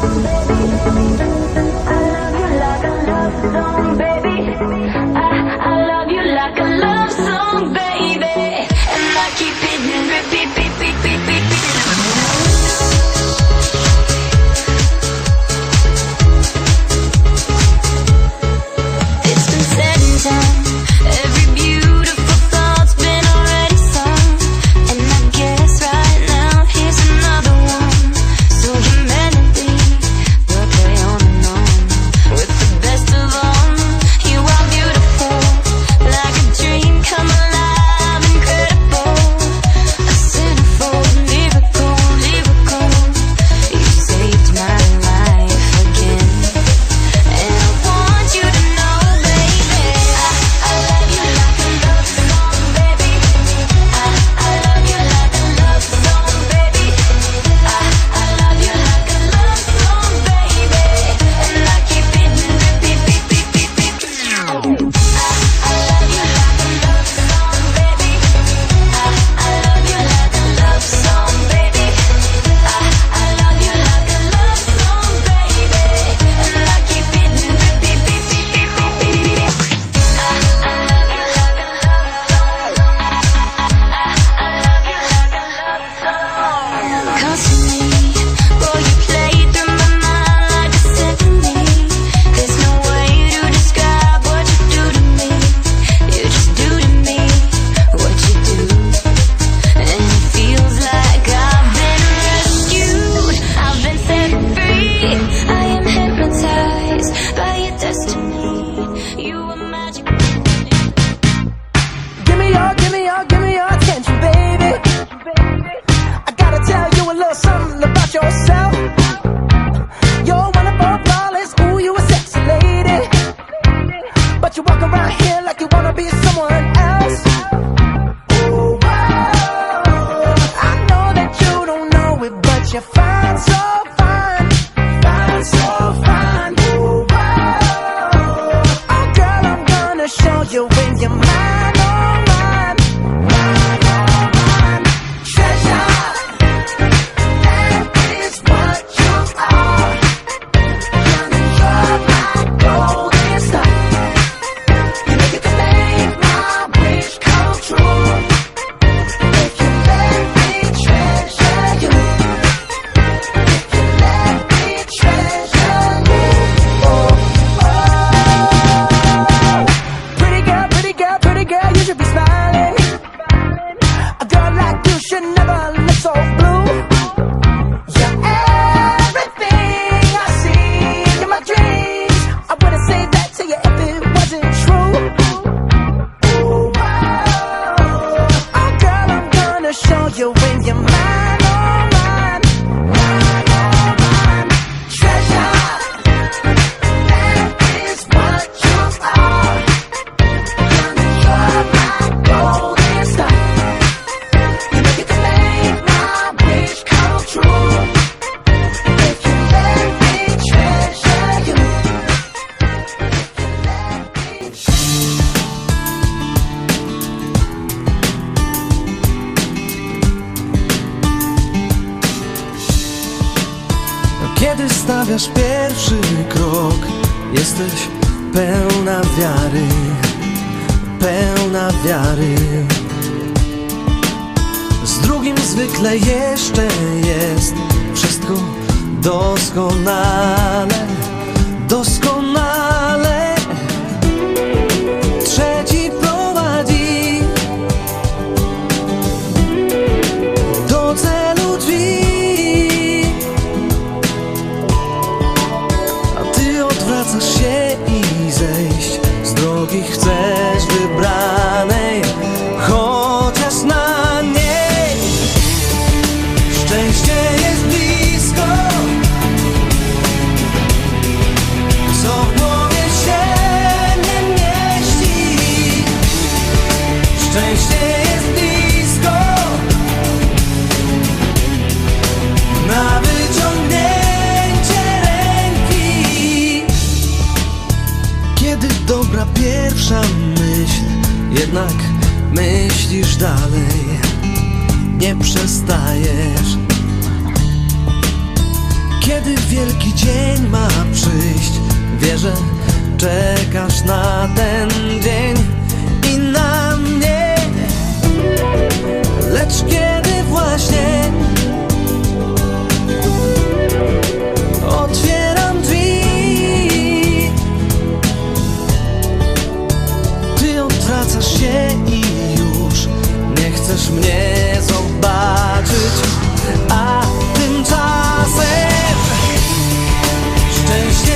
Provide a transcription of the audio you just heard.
baby, baby, baby. your fire. Kiedy stawiasz pierwszy krok Jesteś pełna wiary Pełna wiary. Z drugim zwykle jeszcze jest Wszystko doskonałe Szczęście jest blisko. Na wyciągnięcie ręki. Kiedy dobra pierwsza myśl Jednak myślisz dalej. Nie przestajesz. Kiedy wielki dzień ma przyjść Wierzę, czekasz na ten dzień. distance